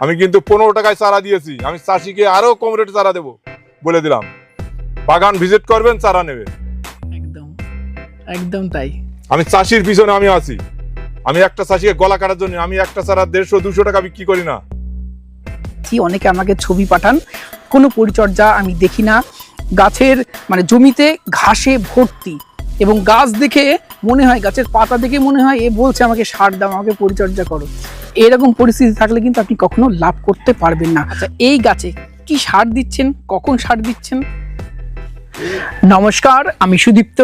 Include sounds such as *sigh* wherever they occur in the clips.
আমি কিন্তু পনেরো টাকায় চারা দিয়েছি। আমি চাষিকে আরও কম রেটে চারা দেবো বলে দিলাম। বাগান ভিজিট করবেন চারা নেবে। একদম একদম তাই। আমি চাষির পিছনে আমি আছি। আমি একটা চাষিকে গলা কাটার জন্য আমি একটা চারা দেড়শো দুশো টাকা বিক্রি করি না। কি অনেকে আমাকে ছবি পাঠান। কোনো পরিচর্যা আমি দেখি না। গাছের মানে জমিতে ঘাসে ভর্তি। এবং গাছ দেখে মনে হয় গাছের পাতা দেখে মনে হয় এ বলছে আমাকে সার দাও আমাকে পরিচর্যা করো। এরকম পরিস্থিতি থাকলে কিন্তু আপনি কখনো লাভ করতে পারবেন না। আচ্ছা। এই গাছে কি সার দিচ্ছেন? কখন সার দিচ্ছেন? নমস্কার আমি সুদীপ্ত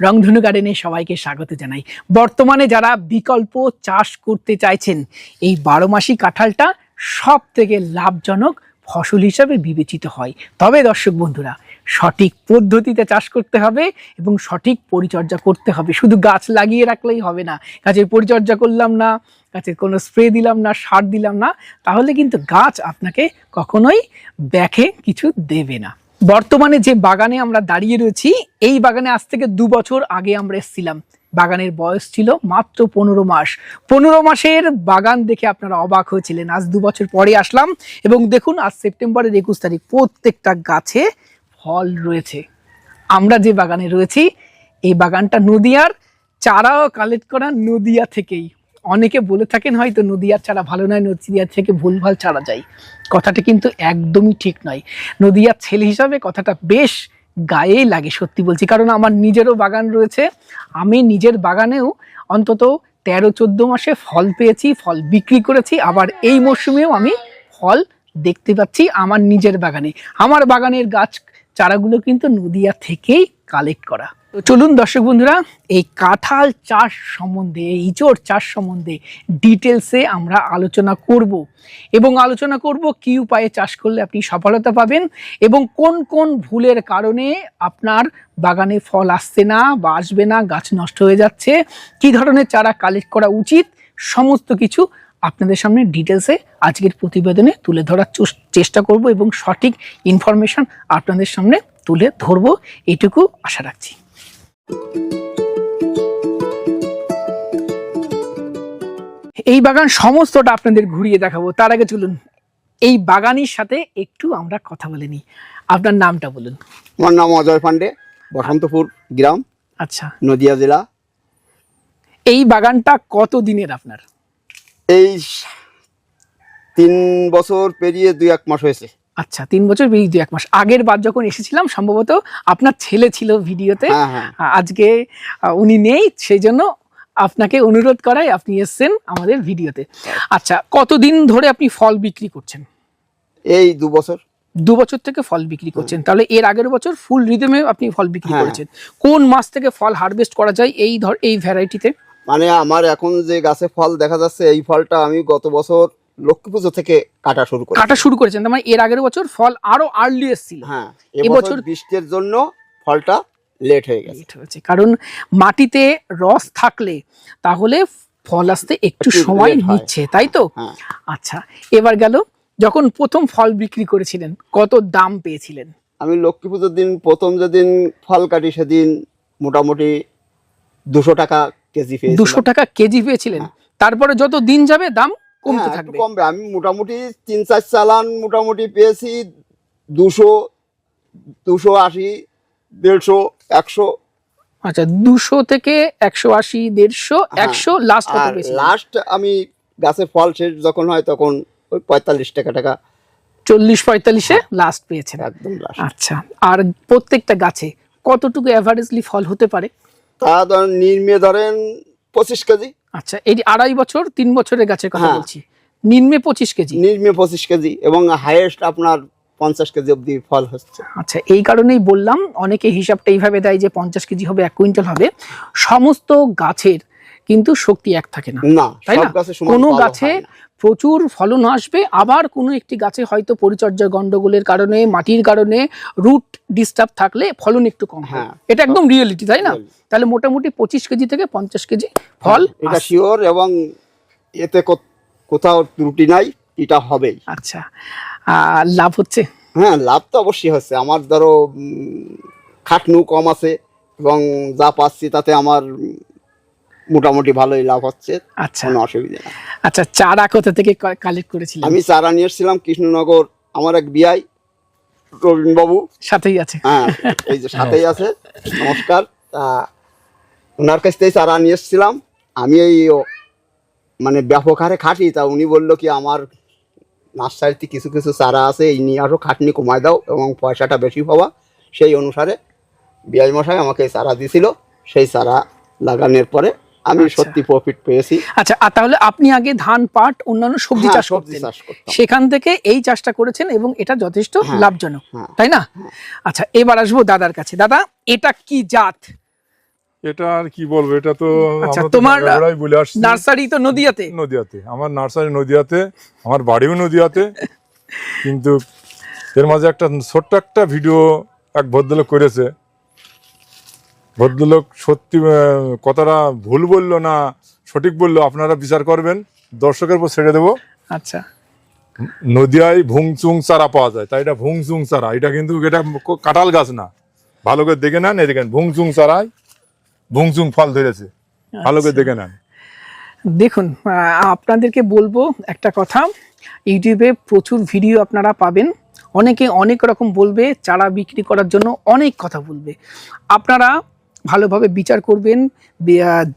রংধনু গার্ডেনে সবাইকে স্বাগত জানাই। বর্তমানে যারা বিকল্প চাষ করতে চাইছেন এই বারো মাসি কাঁঠালটা সব থেকে লাভজনক ফসল হিসাবে বিবেচিত হয়। তবে দর্শক বন্ধুরা সঠিক পদ্ধতিতে চাষ করতে হবে এবং সঠিক পরিচর্যা করতে হবে। শুধু গাছ লাগিয়ে রাখলেই হবে না। গাছের পরিচর্যা করলাম না গাছের কোনো স্প্রে দিলাম না, সার দিলাম না, তাহলে কিন্তু গাছ আপনাকে কখনোই ব্যাখে কিছু দেবে না। বর্তমানে যে বাগানে আমরা দাঁড়িয়ে রয়েছি, এই বাগানে আজ থেকে দু বছর আগে আমরা এসেছিলাম। বাগানের বয়স ছিল মাত্র পনেরো মাস। পনেরো মাসের বাগান দেখে আপনারা অবাক হয়েছিলেন। আজ দু বছর পরে আসলাম এবং দেখুন, আজ সেপ্টেম্বরের একুশ তারিখ, প্রত্যেকটা গাছে ফল রয়েছে। আমরা যে বাগানে রয়েছি, এই বাগানটা নদিয়ার চারাও কালেক্ট করা নদিয়া থেকেই। অনেকে বলে থাকেন হয়তো নদিয়ার চারা ভালো নয় নদিয়ার থেকে ভুলভাল ছাড়া যায়। কথাটা কিন্তু একদমই ঠিক নয়। নদিয়ার ছেলে হিসাবে কথাটা বেশ গায়েই লাগে, সত্যি বলছি। কারণ আমার নিজেরও বাগান রয়েছে। আমি নিজের বাগানেও অন্তত তেরো, চোদ্দ মাসে ফল পেয়েছি, ফল বিক্রি করেছি। আবার এই মরশুমেও আমি ফল দেখতে পাচ্ছি আমার নিজের বাগানে। আমার বাগানের গাছ চারাগুলো কিন্তু নদিয়া থেকেই কালেক্ট করা। তো চলুন দর্শক বন্ধুরা, এই কাঁঠাল চাষ সম্বন্ধে, এই চাষ সম্বন্ধে ডিটেলসে আমরা আলোচনা করব। এবং আলোচনা করব কি উপায়ে চাষ করলে আপনি সফলতা পাবেন এবং কোন কোন ভুলের কারণে আপনার বাগানে ফল আসছে না বা আসবে না, গাছ নষ্ট হয়ে যাচ্ছে, কি ধরনের চারা কালেক্ট করা উচিত, সমস্ত কিছু আপনাদের সামনে ডিটেলসে আজকের প্রতিবেদনে তুলে ধরার চেষ্টা করব এবং সঠিক ইনফরমেশন আপনাদের সামনে তুলে ধরবো। এটুকু আশা রাখছি। এই বাগান সমস্তটা আপনাদের ঘুরিয়ে দেখাবো। তার আগে চলুন এই বাগানের সাথে একটু আমরা কথা বলে নিই। আপনার নামটা বলুন। আমার নাম অজয় পান্ডে বসন্তপুর গ্রাম আচ্ছা। নদিয়া জেলা। এই বাগানটা কত দিনের আপনার? এই তিন বছর পেরিয়ে দুই এক মাস হয়েছে। আচ্ছা তিন বছর বেরিয়ে দু এক মাস। আগের বার যখন এসেছিলাম সম্ভবত আপনার ছেলে ছিল ভিডিওতে। হ্যাঁ হ্যাঁ। আজকে উনি নেই সেই জন্য আপনাকে অনুরোধ করাই আপনি এসেছেন আমাদের ভিডিওতে। আচ্ছা কতদিন ধরে আপনি ফল বিক্রি করছেন? এই দু বছর। দু বছর থেকে ফল বিক্রি করছেন। তাহলে এর আগের বছর ফুল রিদমে আপনি ফল বিক্রি হ্যাঁ। করেছেন। কোন মাস থেকে ফল হারভেস্ট করা যায় এই ধর এই ভ্যারাইটিতে মানে আমার এখন যে গাছে ফল দেখা যাচ্ছে এই ফলটা আমি গত বছর লক্ষ্মী পুজো থেকে কাটা শুরু করি কাটা শুরু করেছেন মানে এর আগের বছর ফল আরও আর্লি এসেছিল। হ্যাঁ এবছর- বৃষ্টির জন্য ফলটা লেট হয়ে গেছে। হয়েছে কারণ মাটিতে রস থাকলে তাহলে ফল আসতে একটু সময় নিচ্ছে তাই তো? হ্যাঁ। আচ্ছা এবার গেল যখন প্রথম ফল বিক্রি করেছিলেন কত দাম পেয়েছিলেন? আমি লক্ষ্মী পুজোর দিন প্রথম যেদিন ফল কাটি সেদিন মোটামুটি দুশো টাকা কেজি পেয়েছি দুশো টাকা কেজি পেয়েছিলেন। তারপরে যত দিন যাবে দাম কমতে থাকবে। কমবে। আমি মোটামুটি তিন চার চালান মোটামুটি পেয়েছি। দুশো দুশো আশি দেড়শো একশো। আচ্ছা দুশো থেকে একশো আশি দেড়শো হ্যাঁ। একশো লাস্ট লাস্ট আমি গাছের ফল শেষ যখন হয় তখন ওই পঁয়তাল্লিশ টাকা টাকা। চল্লিশ পঁয়তাল্লিশে লাস্ট পেয়েছেন। একদম আচ্ছা আর প্রত্যেকটা গাছে কতটুকু অ্যাভারেজলি ফল হতে পারে? তা ধরেন নির্মে ধরেন পঁচিশ কেজি। আচ্ছা এই আড়াই বছর তিন বছরের গাছের কথা হ্যাঁ। বলছি নিম্নে পঁচিশ কেজি নিম্নে পঁচিশ কেজি এবং হাইয়েস্ট আপনার পঞ্চাশ কেজি অব্দি ফল হচ্ছে আচ্ছা এই কারণেই বললাম অনেকে হিসাবটা এইভাবে দেয় যে পঞ্চাশ কেজি হবে এক কুইন্টাল হবে সমস্ত গাছের কিন্তু শক্তি এক থাকে না তাই না? কোনো গাছে। প্রচুর ফলন আসবে। আবার কোনো একটি গাছে হয়তো পরিচর্যার গন্ডগোলের কারণে মাটির কারণে রুট ডিস্টার্ব থাকলে ফলন একটু কম হ্যাঁ। এটা একদম রিয়েলিটি তাই না? তাহলে মোটামুটি পঁচিশ কেজি থেকে পঞ্চাশ কেজি ফল এটা শিওর এবং এতে কো- কোথাও ত্রুটি নাই এটা হবেই। আচ্ছা। আর লাভ হচ্ছে? হ্যাঁ লাভ তো অবশ্যই হচ্ছে। আমার ধরো খাটনু কম আছে এবং যা পাচ্ছি তাতে আমার মোটামুটি ভালোই লাভ হচ্ছে আচ্ছা। কোনো অসুবিধা নেই আচ্ছা চারা কোথা থেকে কালেক্ট করেছিলেন? আমি চারা নিয়ে এসেছিলাম কৃষ্ণনগর আমার এক বিয়াই রবীন বাবু সাথেই আছে। হ্যাঁ এই যে সাথেই আছে নমস্কার। তা ওনার কাছ থেকে চারা নিয়ে এসেছিলাম। আমি এই মানে ব্যাপক হারে খাটি তা উনি বলল কি আমার নার্সারিতে কিছু কিছু চারা আছে এই নিয়ে আসো খাটনি কমায় দাও এবং পয়সাটা বেশি পাওয়া সেই অনুসারে বিআই মশাই আমাকে চারা দিছিল সেই চারা লাগানোর পরে আমি আচ্ছা। সত্যি প্রফিট পেয়েছি। আচ্ছা আর তাহলে আপনি আগে ধান পাট অন্যান্য সবজি হ্যাঁ, চাষ সবজি করতেন। সেখান থেকে এই চাষটা করেছেন এবং এটা যথেষ্ট হ্যাঁ, লাভজনক হ্যাঁ। তাই না? আচ্ছা এবার আসব দাদার কাছে। দাদা এটা কি জাত? এটা আর কি বলব এটা তো আচ্ছা, তোমার বলে আসছি নার্সারি তো নদিয়াতে নদিয়াতে। আমার নার্সারি নদিয়াতে আমার বাড়িও নদিয়াতে। কিন্তু এর মাঝে একটা ছোট্ট একটা ভিডিও এক ভদ্রলোক করেছে। ভদ্রলোক সত্যি কথাটা ভুল বলল না সঠিক বলল আপনারা বিচার করবেন দর্শকের উপর ছেড়ে দেবো। আচ্ছা। নদিয়ায় ভুংচুং চারা পাওয়া যায় তাই এটা ভুংচুং চারা এটা কিন্তু এটা কাঁঠাল গাছ না। ভালো করে দেখে নেন এই দেখেন ভুংচুং চারায় ভুংচুং ফল ধরেছে ভালো করে দেখে নেন। দেখুন আপনাদেরকে বলব একটা কথা ইউটিউবে প্রচুর ভিডিও আপনারা পাবেন অনেকে অনেক রকম বলবে চারা বিক্রি করার জন্য অনেক কথা বলবে। আপনারা ভালোভাবে বিচার করবেন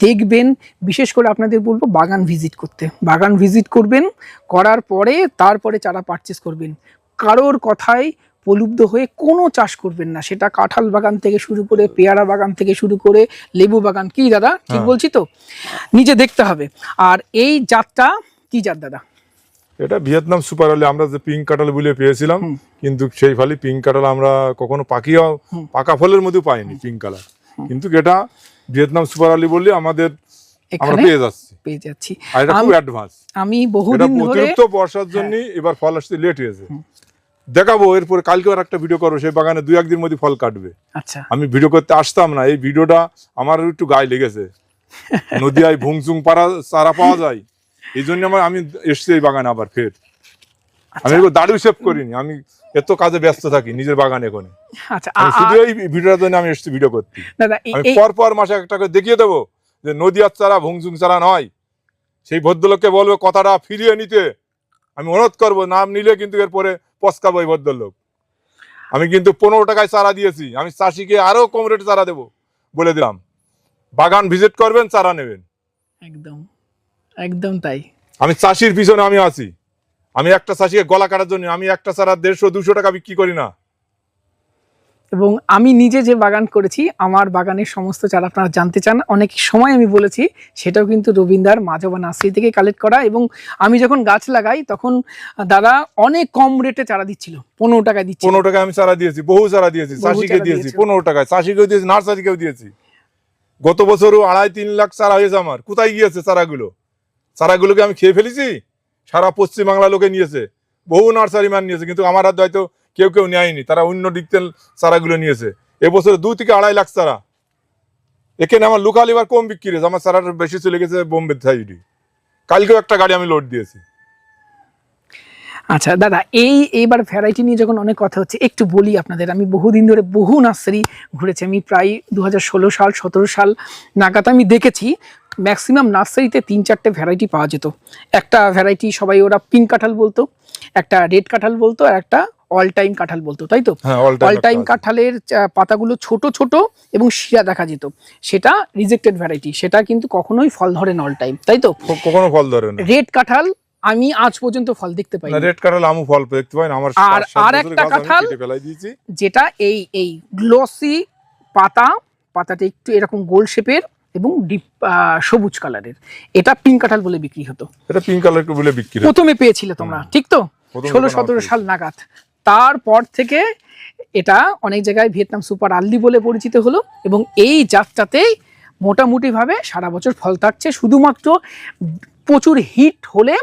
দেখবেন। বিশেষ করে আপনাদের বলব বাগান ভিজিট করতে। বাগান ভিজিট করবেন করার পরে তারপরে চারা পারচেস করবেন। কারোর কথায় প্রলুব্ধ হয়ে কোনো চাষ করবেন না। সেটা কাঁঠাল বাগান থেকে শুরু করে পেয়ারা বাগান থেকে শুরু করে লেবু বাগান। কি দাদা? ঠিক হ্যাঁ। বলছি তো? নিজে দেখতে হবে। আর এই জাতটা কি জাত দাদা? এটা ভিয়েতনাম সুপার আলি। আমরা যে পিঙ্ক কাঁঠাল বলে পেয়েছিলাম কিন্তু সেই ফলে পিঙ্ক কাঁঠাল আমরা কখনো পাকিও পাকা ফলের মধ্যে পাইনি পিঙ্ক কালার। কিন্তু এটা ভিয়েতনাম সুপার আলি বললে আমাদের আমরা পেয়ে যাচ্ছি। পেয়ে যাচ্ছি। আর এটা খুব অ্যাডভান্স আমি বহুদিন ধরে অতিরিক্ত বর্ষার জন্য এবার ফল আসতে লেট হয়েছে। দেখাবো এরপরে কালকে আর একটা ভিডিও করব সেই বাগানে দুই একদিন মধ্যে ফল কাটবে। আচ্ছা। আমি ভিডিও করতে আসতাম না এই ভিডিওটা আমার একটু গায়ে লেগেছে। *laughs* নদিয়ায় ভুংচুং পাড়া চারা পাওয়া যায়। এই জন্য আমার আমি এসছি এই বাগানে আবার ফের। আমি এরকম দাড়ি সেভ করিনি। আমি এত কাজে ব্যস্ত থাকি নিজের বাগানে এখন। আচ্ছা শুধু এই ভিডিওটার জন্য আমি এসছি ভিডিও করতে। আমি পর পর মাসে একটা করে দেখিয়ে দেবো যে নদিয়ার চারা ভুংচুং চারা নয়। সেই ভদ্রলোককে বলব কথাটা ফিরিয়ে নিতে। আমি অনুরোধ করব নাম নিলে কিন্তু এরপরে পস্কাবো এই ভদ্রলোক। আমি কিন্তু পনেরো টাকায় চারা দিয়েছি। আমি চাষিকে আরও কম রেটে চারা দেবো বলে দিলাম। বাগান ভিজিট করবেন চারা নেবেন। একদম একদম তাই। আমি চাষির পিছনে আমি আছি। আমি একটা চাষিকে গলা কাটার জন্য আমি একটা চারা দেড়শো দুশো টাকা বিক্রি করি না। এবং আমি নিজে যে বাগান করেছি আমার বাগানের সমস্ত চারা আপনারা জানতে চান অনেক সময় আমি বলেছি সেটাও কিন্তু রবীন্দার মাঝবা নার্সারি থেকে কালেক্ট করা এবং আমি যখন গাছ লাগাই তখন দাদা অনেক কম রেটে চারা দিচ্ছিল পনেরো টাকায় দিচ্ছিল। পনেরো টাকায় আমি চারা দিয়েছি বহু চারা দিয়েছি চাষিকে দিয়েছি পনেরো টাকায় চাষিকেও দিয়েছি নার্সারিকেও দিয়েছি। গত বছরও আড়াই তিন লাখ চারা হয়েছে আমার কোথায় গিয়েছে চারাগুলো? চারাগুলোকে আমি খেয়ে ফেলেছি? সারা পশ্চিমবাংলা লোকে নিয়েছে। বহু নার্সারি ম্যান নিয়েছে, কিন্তু আমার হাতে হয়তো কেউ কেউ নেয়নি। তারা অন্য দিক থেকে চারাগুলো নিয়েছে। এবছর দু থেকে আড়াই লাখ চারা। এখানে আমার লোকাল এবার কম বিক্রি হয়েছে। আমার চারাটা বেশি চলে গেছে বোম্বে সাইডে কালকেও একটা গাড়ি আমি লোড দিয়েছি। আচ্ছা দাদা, এই এইবার ভ্যারাইটি নিয়ে যখন অনেক কথা হচ্ছে, একটু বলি আপনাদের। আমি বহুদিন ধরে বহু নার্সারি ঘুরেছি। আমি প্রায় দু হাজার ষোলো সাল, সতেরো সাল নাগাদ আমি দেখেছি। ম্যাক্সিমাম নার্সারিতে তিন চারটে ভ্যারাইটি পাওয়া যেত। একটা ভ্যারাইটি সবাই ওরা পিঙ্ক কাঁঠাল বলতো একটা রেড কাঁঠাল বলতো আর একটা অল টাইম কাঁঠাল বলতো তাই তো? হ্যাঁ অল টাইম কাঁঠালের পাতাগুলো ছোট ছোট এবং শিরা দেখা যেত। সেটা রিজেক্টেড ভ্যারাইটি সেটা কিন্তু কখনোই ফল ধরে না অল টাইম তাই তো? কখনো ফল ধরে না। রেড কাঁঠাল আমি আজ পর্যন্ত ফল দেখতে পাই রেড কাঁঠাল আমু ফল দেখতে পাই না আমার আর আর একটা কাঁঠাল? যেটা এই এই গ্লসি পাতা পাতাটা একটু এরকম গোল শেপের এবং ডিপ সবুজ কালারের। এটা পিঙ্ক কাঁঠাল বলে বিক্রি হতো। এটা পিঙ্ক কালার বলে বিক্রি প্রথমে পেয়েছিলে তোমরা ঠিক তো? ষোলো সতেরো সাল নাগাদ। তারপর থেকে এটা অনেক জায়গায় ভিয়েতনাম সুপার আল্লি বলে পরিচিত হলো এবং এই জাতটাতেই মোটামুটিভাবে সারা বছর ফল থাকছে শুধুমাত্র প্রচুর হিট হলে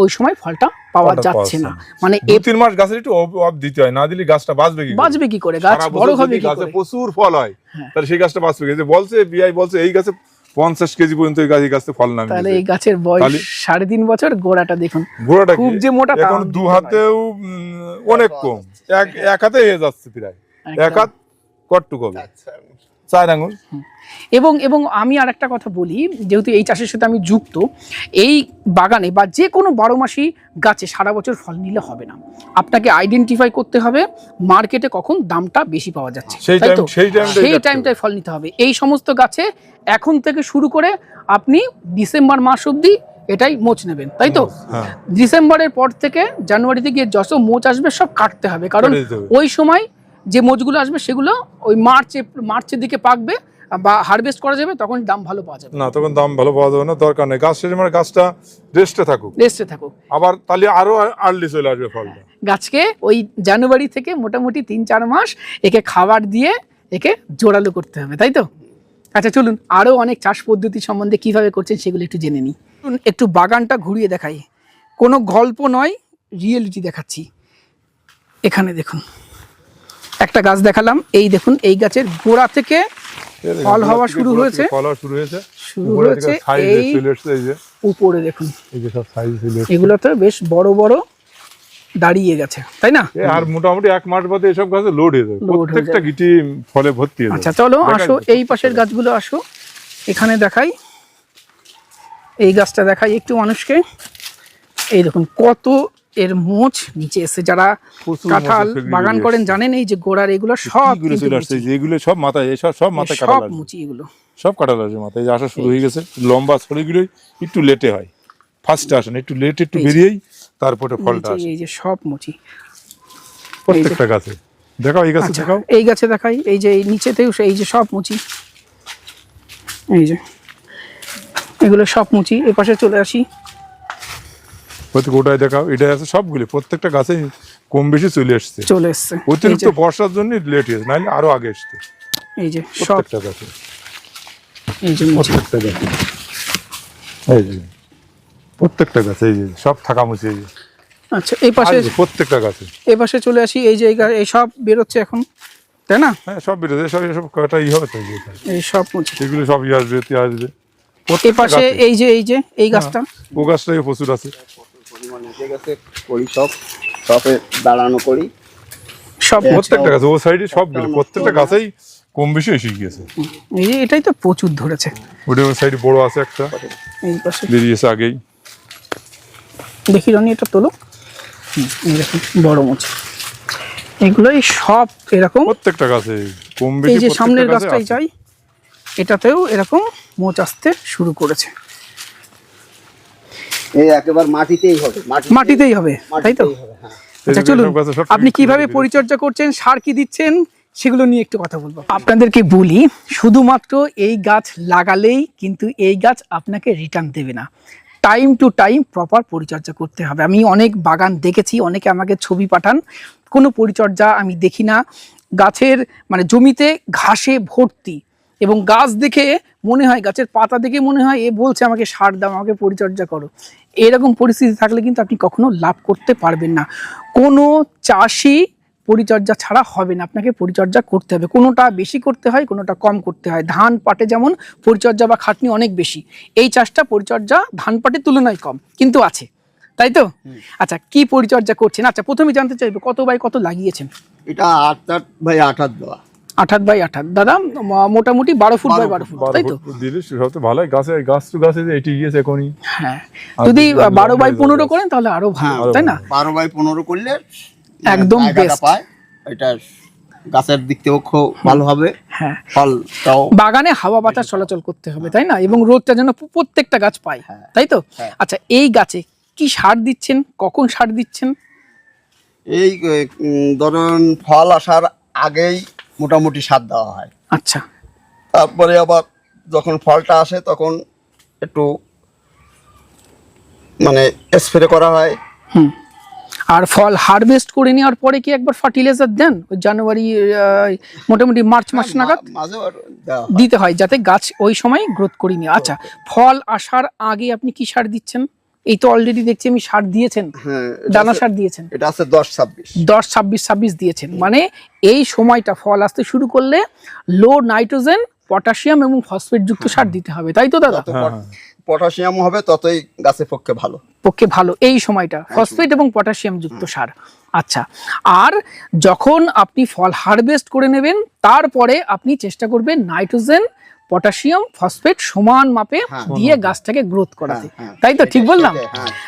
ওই সময় ফলটা পাওয়া যাচ্ছে না। মানে তিন মাস গাছের একটু অফ অফ দিতে হয় না দিলে গাছটা বাঁচবে কি বাঁচবে কি করে? গাছ বড় হবে কি গাছে করে? প্রচুর ফল হয় হ্যাঁ। তাহলে সেই গাছটা বাঁচবে কি? বলছে বিআই বলছে এই গাছে পঞ্চাশ কেজি পর্যন্ত এই গাছ এই গাছে ফল নামে তাহলে এই গাছের বয়স সাড়ে তিন বছর গোড়াটা দেখুন। গোড়াটা খুব যে মোটা এখন দু হাতেও অনেক কম। এক এক হাতে হয়ে যাচ্ছে প্রায়। এক হাত আচ্ছা। চার আঙুল এবং এবং আমি আর একটা কথা বলি যেহেতু এই চাষের সাথে আমি যুক্ত এই বাগানে বা যে কোনো বারো মাসি গাছে সারা বছর ফল নিলে হবে না। আপনাকে আইডেন্টিফাই করতে হবে মার্কেটে কখন দামটা বেশি পাওয়া যাচ্ছে। সেই টাইমটায় ফল নিতে হবে। এই সমস্ত গাছে এখন থেকে শুরু করে আপনি ডিসেম্বর মাস অবধি এটাই মোচ নেবেন তাই তো? হ্যাঁ। ডিসেম্বরের পর থেকে জানুয়ারিতে গিয়ে যত মোচ আসবে সব কাটতে হবে কারণ। ওই সময় যে মোচগুলো আসবে সেগুলো ওই মার্চ মার্চের দিকে পাকবে বা হারভেস্ট করা যাবে তখন দাম ভালো পাওয়া যাবে। না তখন দাম ভালো পাওয়া যাবে না দরকার নেই। গাছ শেষে মানে গাছটা রেস্টে থাকুক। রেস্টে থাকুক। আবার তাহলে আরও আর্লি চলে আসবে ফলটা। গাছকে ওই জানুয়ারি থেকে মোটামুটি তিন চার মাস একে খাবার দিয়ে একে জোরালো করতে হবে তাই তো? আচ্ছা চলুন আরও অনেক চাষ পদ্ধতি সম্বন্ধে কীভাবে করছেন সেগুলো একটু জেনে নিই। একটু বাগানটা ঘুরিয়ে দেখাই। কোনো গল্প নয় রিয়েলিটি দেখাচ্ছি। এখানে দেখুন। একটা গাছ দেখালাম। এই দেখুন এই গাছের গোড়া থেকে ফল হওয়া শুরু হয়েছে। ফল হওয়া শুরু হয়েছে। শুরু উপরে হয়েছে এই চলে এসছে এই যে। উপরে দেখুন। এই যে সব সাইজ এগুলো তো বেশ বড় বড় দাঁড়িয়ে গেছে তাই না? আর মোটামুটি এক মাস বাদে এসব গাছে লোড হয়ে যাবে। প্রত্যেকটা গিটি ফলে ভর্তি হয়ে আচ্ছা চলো আসো এই পাশের গাছগুলো আসো। এখানে দেখাই। এই গাছটা দেখাই একটু মানুষকে। এই দেখুন কত এর মোচ নিচে এসে যারা কাঁঠাল বাগান করেন জানেন এই যে গোড়ার এগুলো সব এগুলো সব মাথায় এসব সব মাথায় সব মুচি এগুলো। সব কাটাল আসবে মাথায় আসা শুরু হয়ে গেছে। লম্বা ছড়িগুলোই একটু লেটে হয়। ফার্স্টে আসে না একটু লেটে একটু বেরিয়েই তারপরে ফলটা আসে। এই যে সব মুচি। প্রত্যেকটা গাছে। দেখাও এই গাছে আচ্ছা দেখাও। এই গাছে দেখাই। এই যে এই নিচেতেও এই যে সব মুচি। এই যে। এগুলো সব মুচি। এ পাশে চলে আসি। প্রত্যেক ওটাই দেখাও এটাই আছে সবগুলি প্রত্যেকটা গাছে কম বেশি চলে আসছে চলে এসছে। অতিরিক্ত বর্ষার জন্য লেট হয়েছে নাহলে আরও আগে আসছে এই যে সব প্রত্যেকটা গাছে। এই যে প্রত্যেকটা গাছে। এই যে প্রত্যেকটা গাছে এই যে সব থাকা মুছে এই যে। আচ্ছা এই পাশে প্রত্যেকটা গাছে। এই পাশে চলে আসি এই যে এই সব বেরোচ্ছে এখন তাই না? হ্যাঁ সব বেরোছে সব এসব কটা ই হবে তো এই সব এগুলো সব ই আসবে তে আসবে। এই পাশে এই যে এই যে এই গাছটা। ও গাছটাই প্রচুর আছে। পরিমাণ গেছে করি সব সবে দাঁড়ানো করি। সব প্রত্যেকটা গাছে ও সাইডে সবগুলো প্রত্যেকটা গাছেই কম বেশি এসে গিয়েছে। এই এটাই তো প্রচুর ধরেছে। ওটা ওই সাইডে বড় আছে একটা। এই পাশে। বেরিয়েছে আগেই। দেখি রনি এটা তোলো। বড় মুচি। এগুলোই সব এরকম। প্রত্যেকটা গাছে কম বেশি এই যে সামনের গাছটাই। চাই এটাতেও এরকম মোচ আসতে শুরু করেছে। এই একেবারে মাটিতেই হবে মাটিতেই হবে তাই তো? হ্যাঁ। আচ্ছা চলুন আপনি কীভাবে পরিচর্যা করছেন সার কি দিচ্ছেন সেগুলো নিয়ে একটু কথা বলব। আপনাদেরকে বলি শুধুমাত্র এই গাছ লাগালেই কিন্তু এই গাছ আপনাকে রিটার্ন দেবে না। টাইম টু টাইম প্রপার পরিচর্যা করতে হবে। আমি অনেক বাগান দেখেছি অনেকে আমাকে ছবি পাঠান কোনো পরিচর্যা আমি দেখি না। গাছের মানে জমিতে ঘাসে ভর্তি এবং গাছ দেখে মনে হয় গাছের পাতা দেখে মনে হয় এ বলছে আমাকে সার দাও আমাকে পরিচর্যা করো। এরকম পরিস্থিতি থাকলে কিন্তু আপনি কখনো লাভ করতে পারবেন না। কোনো চাষি পরিচর্যা ছাড়া হবে না আপনাকে পরিচর্যা করতে হবে। কোনোটা বেশি করতে হয় কোনোটা কম করতে হয়। ধান পাটে যেমন পরিচর্যা বা খাটনি অনেক বেশি এই চাষটা পরিচর্যা ধান পাটের তুলনায় কম কিন্তু আছে। তাই তো? আচ্ছা কি পরিচর্যা করছেন? আচ্ছা প্রথমে জানতে চাইব কত বাই কত লাগিয়েছেন? এটা আট আট ভাই আট হাত দেওয়া। আঠাত বাই আঠাত। দাদা মোটামুটি বারো ফুট বাই বারো ফুট তাই তো? দিলে সব তো ভালোই। গাছে গাছ তো গাছে যে এটি গিয়েছে এখনই। হ্যাঁ। যদি বারো বাই পনেরো করেন তাহলে আরও ভালো তাই না? বারো বাই পনেরো করলে একদম জায়গাটা best। পায়। এটা গাছের দিক থেকেও খুব ভালো হবে। হ্যাঁ। ফলটাও বাগানে হাওয়া বাতাস চলাচল করতে হবে তাই না? এবং রোদটা যেন প্রত্যেকটা গাছ পায় হ্যাঁ। তাই তো? হ্যাঁ। আচ্ছা এই গাছে কি সার দিচ্ছেন? কখন সার দিচ্ছেন? এই ধরুন ফল আসার আগেই মোটামুটি সার দেওয়া হয়। আচ্ছা। তারপরে আবার যখন ফলটা আসে তখন একটু মানে স্প্রে করা হয়। হুম। আর ফল হারভেস্ট করে নেওয়ার পরে কি একবার ফার্টিলাইজার দেন? ওই জানুয়ারি মোটামুটি মার্চ মাস নাগাদ? হয়। দিতে হয় যাতে গাছ ওই সময় গ্রোথ করে নিয়ে। আচ্ছা ফল আসার আগে আপনি কি সার দিচ্ছেন? এই তো অলরেডি দেখছি আমি সার দিয়েছেন। হ্যাঁ দানা সার দিয়েছেন। এটা আছে দশ ছাব্বিশ। দশ ছাব্বিশ ছাব্বিশ দিয়েছেন। মানে এই সময়টা ফল আসতে শুরু করলে লো নাইট্রোজেন পটাশিয়াম এবং ফসফেট যুক্ত সার দিতে হবে তাই তো দাদা? হ্যাঁ, হ্যাঁ। পটাশিয়াম হবে ততই গাছের পক্ষে ভালো। পক্ষে ভালো এই সময়টা ফসফেট এবং পটাশিয়াম যুক্ত সার। আচ্ছা আর যখন আপনি ফল হারভেস্ট করে নেবেন তারপরে আপনি চেষ্টা করবেন নাইট্রোজেন পটাশিয়াম ফসফেট সমান মাপে হ্যাঁ। দিয়ে গাছটাকে গ্রোথ করাতে হ্যাঁ, হ্যাঁ। তাই তো ঠিক বললাম।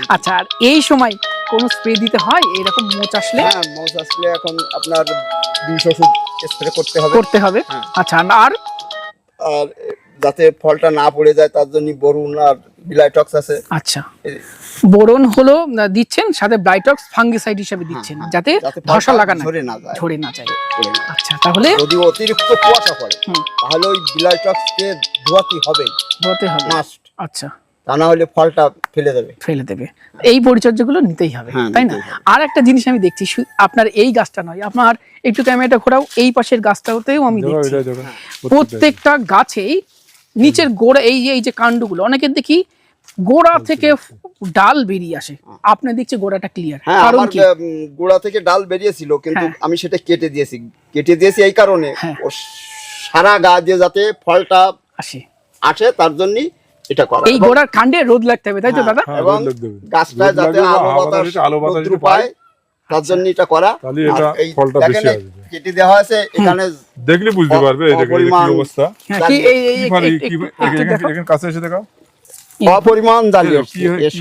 আচ্ছা আর এই সময় কোন স্প্রে দিতে হয় এরকম মোচ আসলে মোচ আসলে এখন আপনার বিষ ওষুধ স্প্রে করতে হবে করতে হবে। আচ্ছা আর আর যাতে ফলটা না পড়ে যায় তার জন্য বরুণ আর বিলাইটক্স আছে। আচ্ছা। বোরন হলো দিচ্ছেন সাথে ব্রাইটক্স ফাঙ্গিসাইড হিসেবে দিচ্ছেন হ্যাঁ, যাতে ধসা লাগা না ঝরে না যায়। ঝরে না যায়। আচ্ছা তাহলে যদি অতিরিক্ত কুয়াশা পড়ে তাহলে ওই বিলাইটক্সকে ধোয়াতে হবে। হতে হবে। মাস্ট আচ্ছা। তা না হলে ফলটা ফেলে দেবে। ফেলে দেবে। এই পরিচর্যাগুলো নিতেই হবে হ্যাঁ, তাই না? আর একটা জিনিস আমি দেখছি আপনার এই গাছটা নয় আপনার একটু ক্যামেরাটা ঘোরাও এই পাশের গাছটাতেও আমি দেখছি। প্রত্যেকটা গাছেই নিচের গোড়া এই যে এই যে কাণ্ডগুলো অনেকের দেখি গোড়া থেকে ডাল বেরিয়ে আসে। আপনি দেখছে গোড়াটা ক্লিয়ার হ্যাঁ কারণ কি? গোড়া থেকে ডাল বেরিয়েছিল কিন্তু হ্যাঁ। আমি সেটা কেটে দিয়েছি। কেটে দিয়েছি এই কারণে। হ্যাঁ। ও সারা গাছে যাতে ফলটা আসে। আসে তার জন্যই এটা করা। এই গোড়ার কাণ্ডে রোদ লাগতে হবে তাই তো হ্যাঁ, দাদা? এবং। গাছটা যাতে আলো বাতাস বাতাস, আলো বাতাস পায়। তার জন্য এটা করা। তাহলে আর এটা ফলটা বেশি আসবে। কেটে দেওয়া আছে এখানে দেখলে বুঝতে পারবে এটা কি অবস্থা। হ্যাঁ, কি এই এই- এখানে- কাছে এসে দেখাও অপরিমাণ হয়-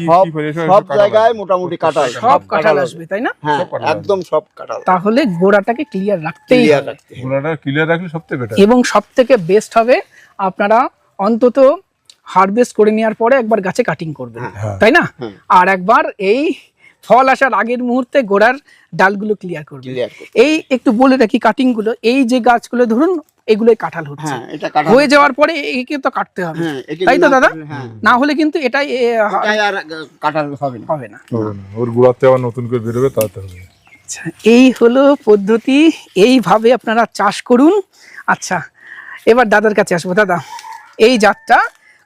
সব কি ফলে? এসব- সব কাটা জায়গায় মোটামুটি কাটাল সব কাঁঠাল আসবে তাই না? হ্যাঁ। একদম সব কাটাল তাহলে গোড়াটাকে ক্লিয়ার রাখতেই ক্লিয়ার হবে। রাখতে গোড়াটা ক্লিয়ার রাখলে সবথেকে বেটার এবং সব থেকে বেস্ট হবে আপনারা অন্তত হারভেস্ট করে নেওয়ার পরে একবার গাছে কাটিং করবেন। হ্যাঁ। তাই না? আর একবার এই ফল আসার আগের মুহূর্তে গোড়ার ডালগুলো ক্লিয়ার করবে। এই একটু বলে রাখি কাটিংগুলো এই যে গাছগুলো ধরুন এগুলোই কাঁঠাল হচ্ছে। হ্যাঁ হয়ে যাওয়ার পরে একে তো কাটতে হবে। হ্যাঁ তাই তো দাদা? হ্যাঁ। না হলে কিন্তু এটাই আর কাটাল হবে না। হবে না। ওর গোড়াতে আবার নতুন করে বেরোবে তাতে হবে। আচ্ছা এই হলো পদ্ধতি। এইভাবে আপনারা চাষ করুন। আচ্ছা এবার দাদার কাছে আসব। দাদা এই জাতটা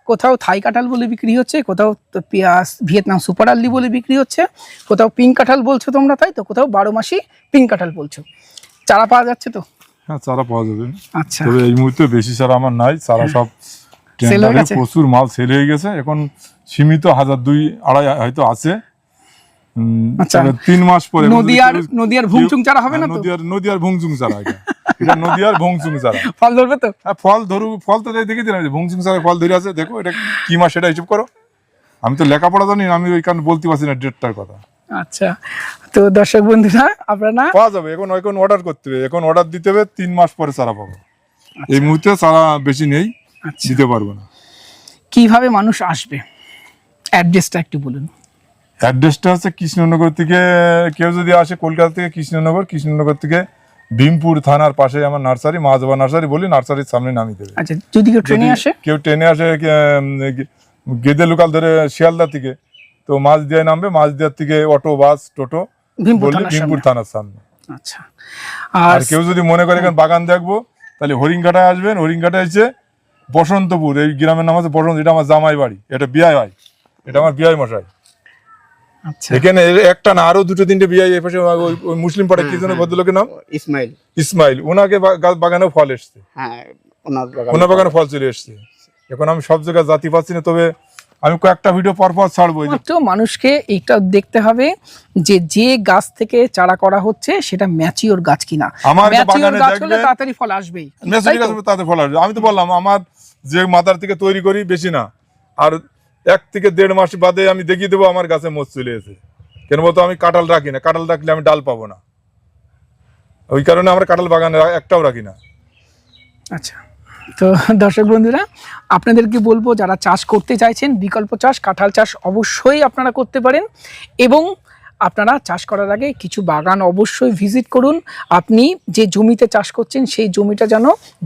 কোথাও থাই কাঁঠাল বলে বিক্রি হচ্ছে কোথাও পেঁয়াজ ভিয়েতনাম সুপার আল্লি বলে বিক্রি হচ্ছে কোথাও পিঙ্ক কাঁঠাল বলছো তোমরা তাই তো? কোথাও বারো মাসি পিঙ্ক কাঁঠাল বলছো। চারা পাওয়া যাচ্ছে তো? হ্যাঁ চারা পাওয়া যাবে। আচ্ছা। তবে এই মুহূর্তে বেশি চারা আমার নাই চারা সব হয়ে গেছে? প্রচুর মাল সেল হয়ে গেছে। এখন সীমিত হাজার দুই আড়াই হয়তো আছে। আচ্ছা। তিন মাস পরে নদিয়ার নদিয়ার ভুংচুং চারা হবে না নদিয়ার নদিয়ার ভুংচুং চারা এটা। এটা নদিয়ার ভুংচুং চারা। *laughs* ফল ধরবে তো? হ্যাঁ ফল ধরু ফল তো দেখে দিলাম ভুংচুং চারা ফল ধরে আছে দেখো এটা কি মাস সেটা হিসেব করো। আমি তো লেখাপড়া জানি আমি ওই কারণে বলতে পারছি না ডেটটার কথা। আচ্ছা তো দর্শক বন্ধুরা আপনারা পাওয়া যাবে এখন এখন অর্ডার করতে হবে এখন অর্ডার দিতে হবে তিন মাস পরে চারা পাবো। এই মুহূর্তে চারা বেশি নেই আচ্ছা। দিতে পারব না। কীভাবে মানুষ আসবে? অ্যাড্রেসটা একটু বলুন। অ্যাড্রেসটা হচ্ছে কৃষ্ণনগর থেকে কেউ যদি আসে কলকাতা থেকে কৃষ্ণনগর কৃষ্ণনগর থেকে ভীমপুর থানার পাশে আমার নার্সারি মাঝবা নার্সারি বলি নার্সারির সামনে নামিয়ে দেবে। আচ্ছা যদি কেউ ট্রেনে আসে? কেউ ট্রেনে আসে গেদে লোকাল ধরে শিয়ালদা থেকে তো মাছ দিয়ে নামবে মাছ দেওয়ার থেকে অটো বাস টোটো থানার ভীমপুর থানার সামনে। আচ্ছা। আর কেউ যদি মনে করে এখানে বাগান দেখব তাহলে হরিণঘাটায় আসবেন হরিণঘাটায় এসে বসন্তপুর এই গ্রামের নাম আছে বসন্ত এটা আমার জামাই বাড়ি এটা বিয়াই হয় এটা আমার বিয়াই মশাই। এখানে একটা না আরও দুটো তিনটে এই পাশে ওই- মুসলিম পাড়া কি যেন ভদ্রলোকের নাম? ইসমাইল। ইসমাইল। ওনাকে বাগানেও ফল এসছে। হ্যাঁ ওনার বাগানে ফল। চলে এসছে। এখন আমি সব জায়গায় জাতি পাচ্ছি না তবে আমি কয়েকটা ভিডিও পর পর ছাড়বো মাত্র মানুষকে এইটা দেখতে হবে যে যে গাছ থেকে চারা করা হচ্ছে সেটা ম্যাচিওর গাছ কিনা। আমার বাগানে গাছ হলে তাড়াতাড়ি ফল আসবেই। তো? গাছ তাদের ফল আসবে। আমি তো বললাম আমার যে মাদার থেকে তৈরি করি বেশি না। আর এক থেকে দেড় মাস বাদে আমি দেখিয়ে দেবো আমার গাছে মোচ চলে এসে। কেন বলতো আমি কাঁঠাল রাখি না, কাঁঠাল রাখলে আমি ডাল পাবো না। ওই কারণে আমরা কাঁঠাল বাগানে একটাও রাখি না। আচ্ছা তো দর্শক বন্ধুরা আপনাদেরকে বলব, যারা চাষ করতে চাইছেন, বিকল্প চাষ, কাঁঠাল চাষ অবশ্যই আপনারা করতে পারেন। এবং আপনারা চাষ করার আগে কিছু বাগান অবশ্যই ভিজিট করুন। আপনি যে জমিতে চাষ করছেন, সেই জমিটা যেন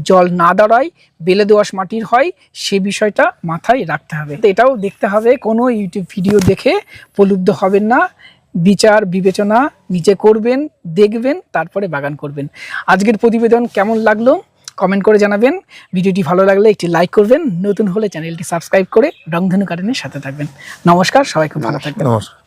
জল না দাঁড়ায়, বেলে দোআঁশ মাটির হয়, সে বিষয়টা মাথায় রাখতে হবে। এটাও দেখতে হবে, কোনো ইউটিউব ভিডিও দেখে প্রলুব্ধ হবেন না। বিচার, বিবেচনা নিজে করবেন, দেখবেন, তারপরে বাগান করবেন। আজকের প্রতিবেদন কেমন লাগল? কমেন্ট করে জানাবেন। ভিডিওটি ভালো লাগলে একটি লাইক করবেন। নতুন হলে চ্যানেলটি সাবস্ক্রাইব করে রংধনু গার্ডেনের সাথে থাকবেন। নমস্কার, সবাই খুব ভালো থাকবেন। নমস্কার।